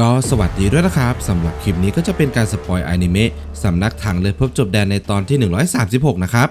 ก็สวัสดีด้วยนะครับสำหรับคลิปนี้ก็จะเป็นการสปอยอนิเมะสำนักถังเลยพบจบแดนในตอนที่ 136 นะครับ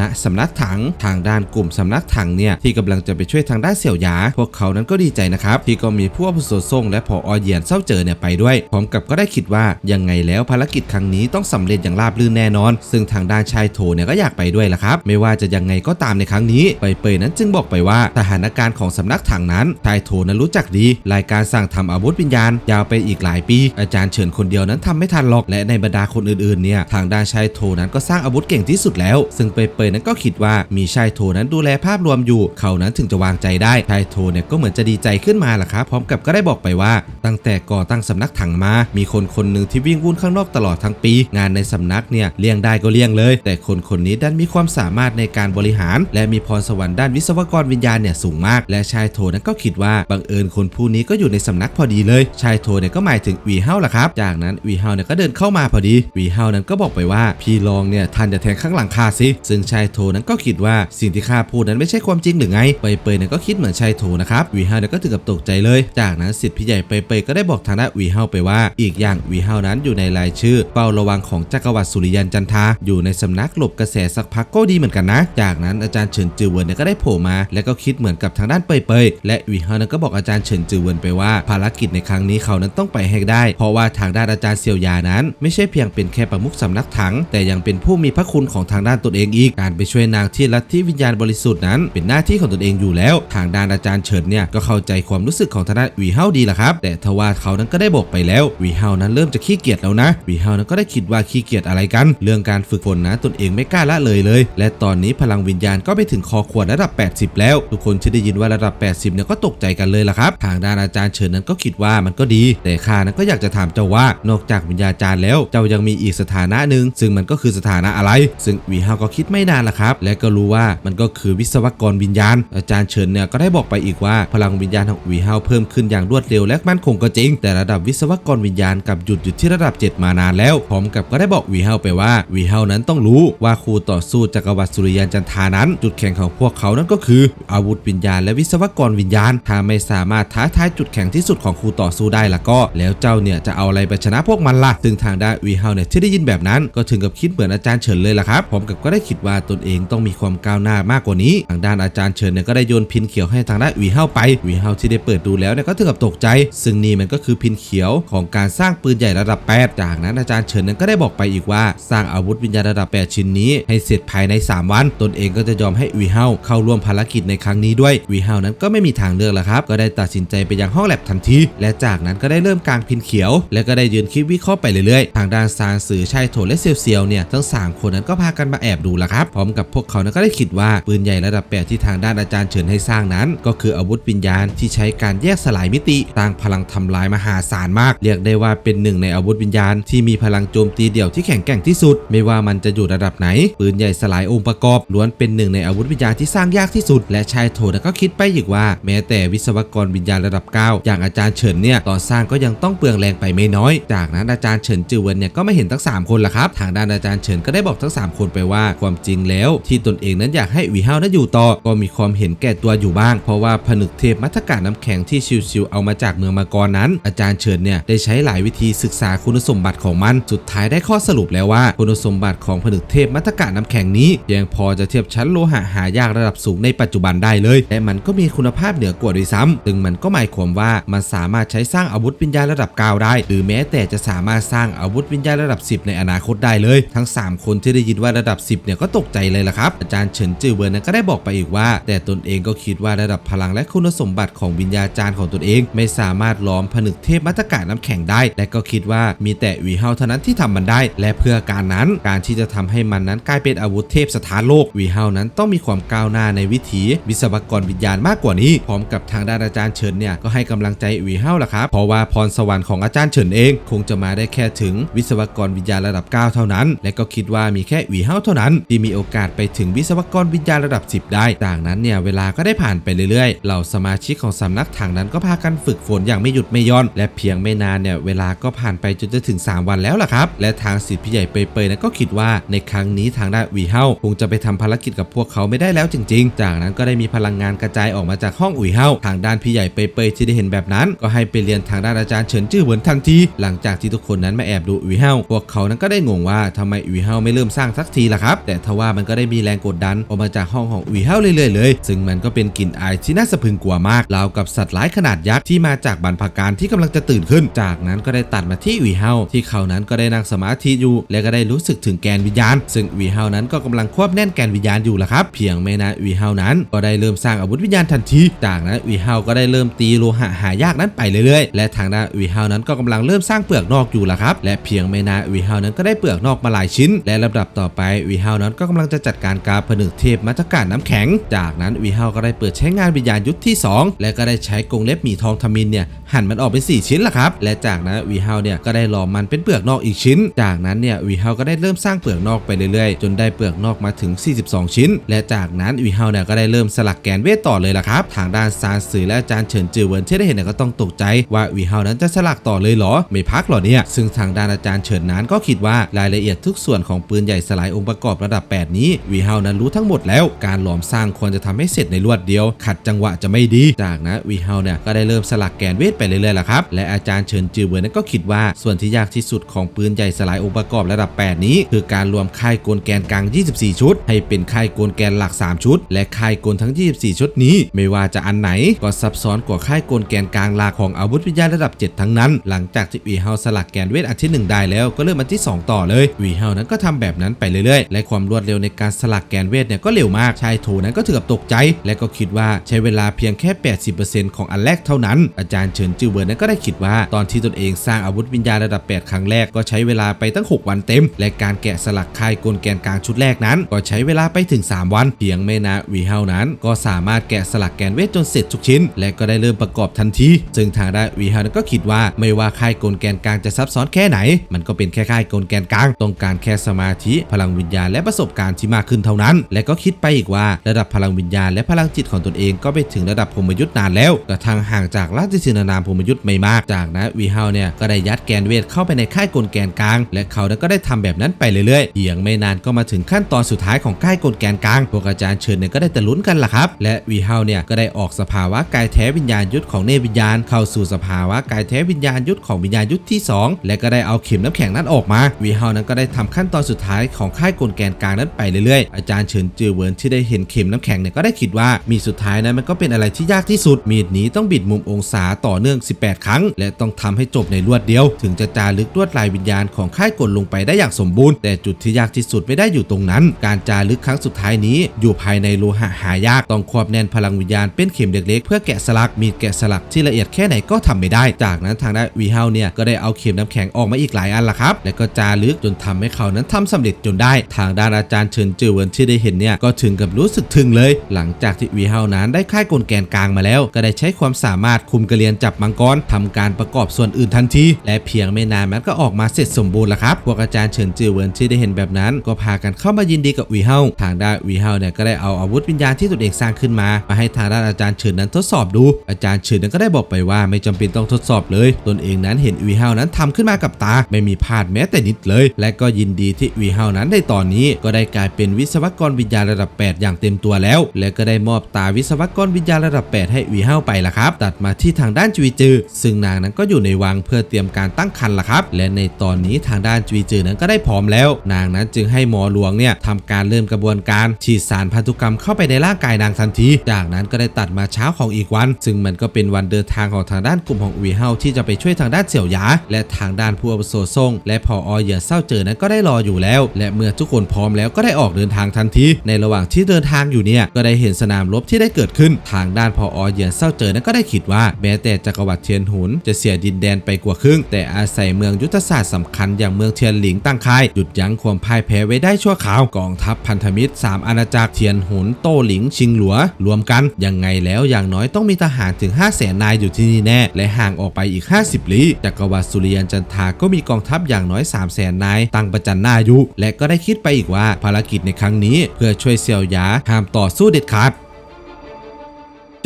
ณสำนักถังทางด้านกลุ่มสำนักถังเนี่ยที่กำลังจะไปช่วยทางด้านเสี่ยวหยา พวกเขานั้นก็ดีใจนะครับที่ก็มีผู้อาวุโสส่งและผออเหยียนเศร้าเจอเนี่ยไปด้วยพร้อมกับก็ได้คิดว่ายังไงแล้วภารกิจครั้งนี้ต้องสำเร็จอย่างราบรื่นแน่นอน ซึ่งทางด้านชายโถเนี่ยก็อยากไปด้วยละครับ ไม่ว่าจะยังไงก็ตามในครั้งนี้เปเปยนั้นจึงบอกไปว่าสถานการณ์ของสำนักถังนั้นชายโถนั้นรู้จักดี รายการสั่งทำอาวุธวิญญาณ ยาวไปอีกหลายปี อาจารย์เฉินคนเดียวนั้นทำไม่ทันหรอกและในบรรดาคนอื่นๆเนี่ยทางด้านชายโถนั้นก็สร้างอาวุธเก่งที่สุดแล้ว ซึ่งเปเปยนั้นก็คิดว่ามีชายโถนั้นดูแลภาพรวมอยู่ เขานั้นถึงจะวางใจได้ชายโถเนี่ยก็เหมือนจะดีใจขึ้นมาล่ะครับพร้อมกับก็ได้บอกไปว่า ตั้งแต่ก่อตั้งสำนักถังมา มีคนคนหนึ่งที่วิ่งวุ่นข้างนอกตลอดทั้งปี งานในสำนักเนี่ยเลี่ยงได้ก็เลี่ยงเลย แต่คนคนนี้ดันมีความสามารถในการบริหาร และมีพรสวรรค์ด้านวิศวกรวิญญาณเนี่ยสูงมาก และชายโถนั้นก็คิดว่าบังเอิญคนผู้นี้ก็อยู่ในสำนักพอดีเลย ชายโถเนี่ยก็หมายถึงวีเฮาล่ะครับ จากนั้นวีเฮาเนี่ยก็เดินเข้ามาพอดีวีเฮานั้นก็บอกไปว่าพี่ลองเนี่ยท่านจะแทงข้างหลังข้าสิซึ่งชายโถนั้นก็คิดว่าสิ่งที่ข้าพูดนั้นไม่ใช่ความจริงหรือไงเปยเปยเนี่ยก็คิดเหมือนชายโถนะครับวีเฮาเนี่ยก็ถึงกับตกใจเลย จากนั้นสิทธิ์พี่ใหญ่เปยเปยก็ได้บอกทางด้านวีเฮาไปว่า อีกอย่างวีเฮานั้นอยู่ในรายชื่อเฝ้าระวังของจักรวรรดิสุริยันจันทาอยู่ในสำนักหลบกระแสสักพักก็ดีเหมือนกันนะ จากนั้นอาจารย์เฉินจือเวินก็ได้โผล่มา และก็คิดเหมือนกับทางด้านเปยเปยและวีเฮานั้นก็บอกอาจารย์เฉินจือเวินไปว่า ภารกิจในครั้งนี้เขานั้นต้องไปให้ได้ เพราะว่าทางด้านอาจารย์เซียวยานั้น ไม่ใช่เพียงเป็นแค่ประมุขสำนักถัง แต่ยังเป็นผู้มีพระคุณของทางด้านตนเองอีกการไปช่วยนางที่ลัทธิวิญญาณบริสุทธิ์นั้น เป็นหน้าที่ของตนเองอยู่แล้ว ทางด้านอาจารย์เฉินเนี่ยก็เข้าใจความรู้สึกของทางด้านวีเฮาดีละครับ แต่ทว่าเขานั้นก็ได้บอกไปแล้ววีเฮานั้นเริ่มจะขี้เกียจแล้วนะวีเฮานั้นก็ได้คิดว่าขี้เกียจอะไรกัน เรื่องการฝึกฝนนะตนเองไม่กล้าละเลยเลย และตอนนี้พลังวิญญาณก็ไปถึงคอขวดระดับ 80 แล้ว ทุกคนที่ได้ยินว่าระดับ 80เนี่ยก็ตกใจกันเลยละครับ ทางด้านอาจารย์เฉินนั้นก็คิดว่ามันก็ดี แต่ข้านั้นก็อยากจะถามเจ้าว่านอกจากวิญญาจารย์แล้ว เจ้ายังมีอีกสถานะหนึ่งซึ่งมันก็คือสถานะอะไร ซึ่งวีเฮาก็คิดไม่นานละครับ และก็รู้ว่ามันก็คือวิศวกรวิญญาณ อาจารย์เฉินเนี่ยก็ได้บอกไปอีกว่า พลังวิญญาณของวีเฮาเพิ่มขึ้นอย่างรวดเร็วและมั่นคงก็จริง แต่ระดับวิศวกรวิญญาณกับหยุดอยู่ที่ระดับ 7 มานานแล้วพร้อมกับก็ได้บอกวีเฮาไปว่าวีเฮานั้นต้องรู้ว่าครูต่อสู้จักรวรรดิสุริยันจันทานั้น จุดแข็งของพวกเขานั้นก็คือ อาวุธวิญญาณ และวิศวกรวิญญาณ ถ้าไม่สามารถท้าทายจุดแข็งที่สุดของครูต่อสู้ได้ละก็ แล้วเจ้าเนี่ยจะเอาอะไรไปชนะพวกมันล่ะซึ่งทางด้านวีเฮาเนี่ยที่ได้ยินแบบนั้นก็ถึงกับคิดเหมือนอาจารย์เฉินเลยล่ะครับพร้อมกับก็ได้คิดว่าตนเองต้องมีความก้าวหน้ามากกว่านี้ ทางด้านอาจารย์เฉินเนี่ยก็ได้โยนพินเขียวให้ทางด้านวีเฮาไปวีเฮาที่ได้เปิดดูแล้วเนี่ยก็ถึงกับตกใจ ซึ่งนี่มันก็คือพินเขียวของการสร้างปืนใหญ่ระดับ 8 จากนั้นอาจารย์เฉินนั้นก็ได้บอกไปอีกว่า สร้างอาวุธวิญญาณระดับ 8 ชิ้นนี้ ให้เสร็จภายใน 3 วัน ตนเองก็จะยอมให้วีเฮาเข้าร่วมภารกิจในครั้งนี้ด้วยวีเฮานั้นก็ไม่มีทางเลือกแล้วครับก็ได้ตัดสินใจไปยังห้องแลบทันที และจากนั้นก็ได้เริ่มกางพินเขียว และก็ได้ยืนคิดวิเคราะห์ไปเรื่อยๆ ทางด้านซานสือชายโถและเซียวเซียวเนี่ยทั้งสามคนนั้นก็พากันมาแอบดูละครับพร้อมกับพวกเขานั้นก็ได้คิดว่าปืนใหญ่ระดับ8ที่ทางด้านอาจารย์เฉินให้สร้างนั้น ก็คืออาวุธวิญญาณที่ใช้การแยกสลายมิติต่างพลังทำลายมหาศาลมาก เรียกได้ว่าเป็นหนึ่งในอาวุธวิญญาณที่มีพลังโจมตีเดี่ยวที่แข็งแกร่งที่สุด ไม่ว่ามันจะอยู่ระดับไหน ปืนใหญ่สลายองค์ประกอบล้วนเป็นหนึ่งในอาวุธวิญญาณที่สร้างยากที่สุด และชายโถนั้นก็คิดไปอีกว่า แม้แต่วิศวกรวิญญาณระดับ 9 อย่างอาจารย์เฉินเนี่ยตอนสร้างก็ยังต้องเปลืองแรงไปไม่น้อย จากนั้นอาจารย์เฉินจือเวินเนี่ยก็ไม่เห็นทั้ง 3 คนละครับ ทางด้านอาจารย์เฉินก็ได้บอกทั้ง 3 คนไปว่าความจริงแล้ว ที่ตนเองนั้นอยากให้วีเฮานั้นอยู่ต่อ ก็มีความเห็นแก่ตัวอยู่บ้าง เพราะว่าผนึกเทพมัทกาน้ำแข็งที่ชิวๆเอามาจากเมืองมากรนั้น อาจารย์เฉินเนี่ยได้ใช้หลายวิธีศึกษาคุณสมบัติของมัน สุดท้ายได้ข้อสรุปแล้วว่า คุณสมบัติของผนึกเทพมัทกาน้ำแข็งนี้ ยังพอจะเทียบชั้นโลหะหายากระดับสูงในปัจจุบันได้เลย และมันก็มีคุณภาพเหนือกว่าด้วยซ้ำซึ่งมันก็หมายความว่ามันสามารถใช้สร้างอาวุธวิญญาณระดับ9ได้ หรือแม้แต่จะสามารถสร้างอาวุธวิญญาณระดับ 10 ในอนาคตได้เลย ทั้ง 3 คนที่ได้ยินว่าระดับ 10เนี่ยก็ตกใจเลยล่ะครับ อาจารย์เฉินจือเวินนั้นก็ได้บอกไปอีกว่า แต่ตนเองก็คิดว่าระดับพลังและคุณสมบัติของวิญญาจารย์ของตนเอง ไม่สามารถล้อมผนึกเทพมัตกาน้ำแข็งได้ และก็คิดว่ามีแต่วีเฮาเท่านั้นที่ทำมันได้ และเพื่อการนั้นการที่จะทำให้มันนั้นกลายเป็นอาวุธเทพสถานโลกวีเฮานั้นต้องมีความก้าวหน้าในวิถีวิศวกรวิญญาณมากกว่านี้ พร้อมกับทางด้านอาจารย์เฉินเนี่ยก็ให้กำลังใจวีเฮาล่ะครับเพราะว่าพรสวรรค์ของอาจารย์เฉินเอง คงจะมาได้แค่ถึงวิศวกรวิญญาณระดับ9เท่านั้น และก็คิดว่ามีแค่วีเฮาเท่านั้นที่มีมีโอกาสไปถึงวิศวกรวิญญาณระดับ 10 ได้ จากนั้นเนี่ยเวลาก็ได้ผ่านไปเรื่อยๆ เหล่าสมาชิกของสำนักถังนั้นก็พากันฝึกฝนอย่างไม่หยุดไม่ย่อน และเพียงไม่นานเนี่ยเวลาก็ผ่านไปจนจะถึง 3 วันแล้วล่ะครับ และทางสิทธิ์พี่ใหญ่เปยๆนั้นก็คิดว่าในครั้งนี้ทางด้านวีเฮาคงจะไปทำภารกิจกับพวกเขาไม่ได้แล้วจริง ๆ จากนั้นก็ได้มีพลังงานกระจายออกมาจากห้องอุ๋ยเฮาทางด้านพี่ใหญ่เปยๆที่ได้เห็นแบบนั้น ก็ให้ไปเรียนทางด้านอาจารย์เฉินจื้อเหวินทันที หลังจากที่ทุกคนนั้นมาแอบดูอุ๋ยเฮาพวกเขานั้นก็ได้งงว่าทำไมอุ๋ยเฮาไม่เริ่มสร้างสักทีล่ะครับแต่ทว่ามันก็ได้มีแรงกดดันออกมาจากห้องของอุ๋ยเฮาเรื่อยๆเลย ซึ่งมันก็เป็นกลิ่นอายที่น่าสะพรึงกลัวมากราวกับสัตว์ร้ายขนาดยักษ์ที่มาจากบรรพการที่กำลังจะตื่นขึ้น จากนั้นก็ได้ตัดมาที่อุ๋ยเฮาที่เขานั้นก็ได้นั่งสมาธิอยู่ และก็ได้รู้สึกถึงแกนวิญญาณ ซึ่งอุ๋ยเฮานั้นก็กำลังควบแน่นแกนวิญญาณอยู่ละครับ เพียงไม่นานอุ๋ยเฮานั้น ก็ได้เริ่มสร้างอาวุธวิญญาณทันที จากนั้นอุ๋ยเฮาก็ได้เริ่มตีโลหะหายากนั้นไปเรื่อยๆ และทางด้านอุ๋ยเฮานั้นก็กำลังเริ่มสร้างเปลือกนอกอยู่ละครับ และเพียงไม่นานอุ๋ยเฮานั้นก็ได้เปลือกนอกมาหลายชิ้น และลำดับต่อไปอุ๋ยเฮานั้นก็กำลังจะจัดการการผนึกเทพมัจการน้ำแข็ง จากนั้นอุ๋ยเฮาก็ได้เปิดใช้งานวิญญาณยุทธที่ 2 และก็ได้ใช้กรงเล็บหมีทองทมินเนี่ยหั่นมันออกเป็น 4 ชิ้นละครับ และจากนั้นวีเฮาเนี่ยก็ได้หลอมมันเป็นเปลือกนอกอีกชิ้น จากนั้นเนี่ยวีเฮาก็ได้เริ่มสร้างเปลือกนอกไปเรื่อยๆ จนได้เปลือกนอกมาถึง 42 ชิ้น และจากนั้นวีเฮาเนี่ยก็ได้เริ่มสลักแกนเวทต่อเลยละครับ ทางด้านซานสือและอาจารย์เฉินจือเวินที่ได้เห็นเนี่ยก็ต้องตกใจว่าวีเฮานั้นจะสลักต่อเลยเหรอ ไม่พักหรอเนี่ย ซึ่งทางด้านอาจารย์เฉินนั้นก็คิดว่ารายละเอียดทุกส่วนของปืนใหญ่สลายองค์ประกอบระดับ8นี้วีเฮานั้นรู้ทั้งหมดแล้ว การหลอมสร้างควรจะทำให้เสร็จในรวดเดียว ขัดจังหวะจะไม่ดี จากนั้นวีเฮาเนี่ยก็ได้เริ่มสลักแกนเวทไปเรื่อยๆละครับ และอาจารย์เฉินจือเวินนั้นก็คิดว่า ส่วนที่ยากที่สุดของปืนใหญ่สลายองค์ประกอบระดับ 8 นี้ คือการรวมค่ายกลแกนกลาง 24 ชุด ให้เป็นค่ายกลแกนหลัก 3 ชุด และค่ายกลทั้ง 24 ชุดนี้ ไม่ว่าจะอันไหนก็ซับซ้อนกว่าค่ายกลแกนกลางหลักของอาวุธวิญญาระดับ 7 ทั้งนั้น หลังจากที่วีเฮาสลักแกนเวทอันที่ 1 ได้แล้วก็เริ่มอันที่ 2 ต่อเลยวีเฮานั้นก็ทำแบบนั้นไปเรื่อยๆ และความรวดเร็วในการสลักแกนเวทเนี่ยก็เร็วมากชายโถนั้นก็ถึงกับตกใจ และก็คิดว่าใช้เวลาเพียงแค่ 80%ของอันแรกเท่านั้น อาจารย์เฉินจือเวินนั้นก็ได้คิดว่า ตอนที่ตนเองสร้างอาวุธวิญญาณระดับ 8 ครั้งแรกก็ใช้เวลาไปตั้ง 6 วันเต็ม และการแกะสลักค่ายกลแกนกลางชุดแรกนั้น ก็ใช้เวลาไปถึง 3 วัน เพียงไม่นานวีเฮานั้น ก็สามารถแกะสลักแกนเวทจนเสร็จทุกชิ้น และก็ได้เริ่มประกอบทันที ซึ่งทางด้านวีเฮานั้นก็คิดว่าไม่ว่าค่ายกลแกนกลางจะซับซ้อนแค่ไหน มันก็เป็นแค่คายกลแกนกลาง ต้องการแค่สมาธิพลังวิญญาณและประสบการที่มากขึ้นเท่านั้น และก็คิดไปอีกว่าระดับพลังวิญญาณและพลังจิตของตนเองก็ไปถึงระดับพรมยุทธ์นานแล้วกระทั่งห่างจากราชสินานามพรมยุทธ์ไม่มากจากนั้นวีเฮาเนี่ยก็ได้ยัดแกนเวทเข้าไปในค่ายกลแกนกลาง และเขาก็ได้ทำแบบนั้นไปเรื่อยๆเพียงไม่นานก็มาถึงขั้นตอนสุดท้ายของค่ายกลแกนกลางพวกอาจารย์เชิญเนี่ยก็ได้แต่ลุ้นกันล่ะครับ และวีเฮาเนี่ยก็ได้ออกสภาวะกายแท้วิญญาณยุทธของเนวิญญาณ เข้าสู่สภาวะกายแท้วิญญาณยุทธของวิญญาณยุทธที่ 2 และก็ได้เอาเข็มน้ำแข็งนั้นออกมาวีเฮานั้นก็ได้ทำขั้นตอนสุดท้ายของค่ายกลแกนกลางนั้นไปเรื่อยๆ อาจารย์เฉินจือเวินที่ได้เห็นเข็มน้ำแข็งเนี่ยก็ได้คิดว่ามีสุดท้ายนั้นมันก็เป็นอะไรที่ยากที่สุด มีดนี้ต้องบิดมุมองศาต่อเนื่อง 18 ครั้ง และต้องทำให้จบในรวดเดียว ถึงจะจารึกลวดลายวิญญาณของค่ายกลลงไปได้อย่างสมบูรณ์ แต่จุดที่ยากที่สุดไม่ได้อยู่ตรงนั้น การจารึกครั้งสุดท้ายนี้ อยู่ภายในโลหะหายากต้องควบแน่นพลังวิญญาณเป็นเข็มเล็กๆเพื่อแกะสลักมีดแกะสลักที่ละเอียดแค่ไหนก็ทำไม่ได้ จากนั้นทางด้านวีเฮาเนี่ยก็ได้เอาเข็มน้ำแข็งออกมาอีกหลายอันละครับ และก็จารึกจนทำให้เขานั้นทำสำเร็จจนได้ ทางด้านอาจารย์เฉินจือเวินที่ได้เห็นเนี่ยก็ถึงกับรู้สึกทึ่งเลย หลังจากที่วีเฮานั้นได้ค่ายกลแกนกลางมาแล้ว ก็ได้ใช้ความสามารถคุมกระเรียนจับมังกรทำการประกอบส่วนอื่นทันที และเพียงไม่นานมันก็ออกมาเสร็จสมบูรณ์ล้วครับพวกอาจารย์เฉินจือเวินที่ได้เห็นแบบนั้น ก็พากันเข้ามายินดีกับวีเฮาทางด้านวีเฮาเนี่ยก็ได้เอาอาวุธวิญญาณที่ตนเองสร้างขึ้นมา มาให้ทางด้านอาจารย์เฉินนั้นทดสอบดู อาจารย์เฉินนั้นก็ได้บอกไปว่าไม่จำเป็นต้องทดสอบเลย ตนเองนั้นเห็นวีเฮานั้นทำขึ้นมากับตา ไม่มีพลาดแม้แต่นิดเลย และก็ยินดีที่วีเฮานั้นในตอนนี้ก็ได้กลายเป็นวิศวกรวิญญาณระดับ 8 อย่างเต็มตัวแล้ว และก็ได้มอบตาวิศวกรวิญญาณระดับ 8 ให้วีเฮาไปละครับ ตัดมาที่ทางด้านจุยจือ ซึ่งนางนั้นก็อยู่ในวังเพื่อเตรียมการตั้งครรภ์ละครับ และในตอนนี้ทางด้านจุยจือนั้นก็ได้พร้อมแล้ว นางนั้นจึงให้หมอหลวงเนี่ยทำการเริ่มกระบวนการฉีดสารพันธุกรรมเข้าไปในร่างกายนางทันที จากนั้นก็ได้ตัดมาเช้าของอีกวัน ซึ่งมันก็เป็นวันเดินทางของทางด้านกลุ่มของวีเฮาที่จะไปช่วยทางด้านเสี่ยวหยา และทางด้านผู้อาวุโสซ่งและพออเหยื่อเศร้าเจอนั้นก็ได้รออยู่แล้ว และเมื่อทุกคนพร้อมแล้วก็ได้ออกเดินทางทันที ในระหว่างที่เดินทางอยู่เนี่ยก็ได้เห็นสนามรบที่ได้เกิดขึ้นทางด้านพออเหยื่อเศร้าเจอนั้นก็ได้คิดว่าแม้แต่จักรวรรดิเทียนหุนจะเสียดินแดนไปกว่าครึ่ง แต่อาศัยเมืองยุทธศาสตร์สำคัญอย่างเมืองเทียนหลิงตั้งค่ายหยุดยั้งความพ่ายแพ้ไว้ได้ชั่วคราวกองทัพพันธมิตร 3 อาณาจักรเทียนหุนโต้หลิงชิงหลัว รวมกันยังไงแล้วอย่างน้อยต้องมีทหารถึง 5 0 0แสนนายอยู่ที่นี่แน่ และห่างออกไปอีก 50 ลี้จักรวรรดิสุริยันจันทาก็มีกองทัพอย่างน้อย 3 0 0แสนนายตั้งประจันหน้าอยู่และก็ได้คิดไปอีกว่าภารกิจในครั้งนี้ เพื่อช่วยเซียวหยาห้ามต่อสู้เด็ดขาด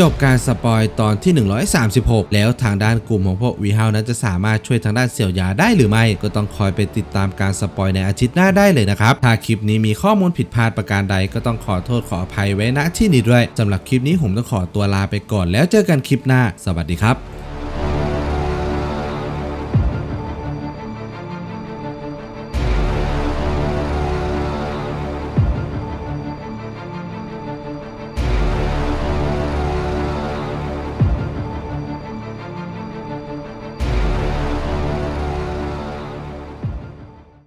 จบการสปอยตอนที่ 136 แล้วทางด้านกลุ่มของพวกวีฮานั้นจะสามารถช่วยทางด้านเสี่ยวยาได้หรือไม่ ก็ต้องคอยไปติดตามการสปอยในอาทิตย์หน้าได้เลยนะครับ ถ้าคลิปนี้มีข้อมูลผิดพลาดประการใดก็ต้องขอโทษขออภัยไว้ณที่นี้ด้วยสำหรับคลิปนี้ผมต้องขอตัวลาไปก่อนแล้วเจอกันคลิปหน้า สวัสดีครับ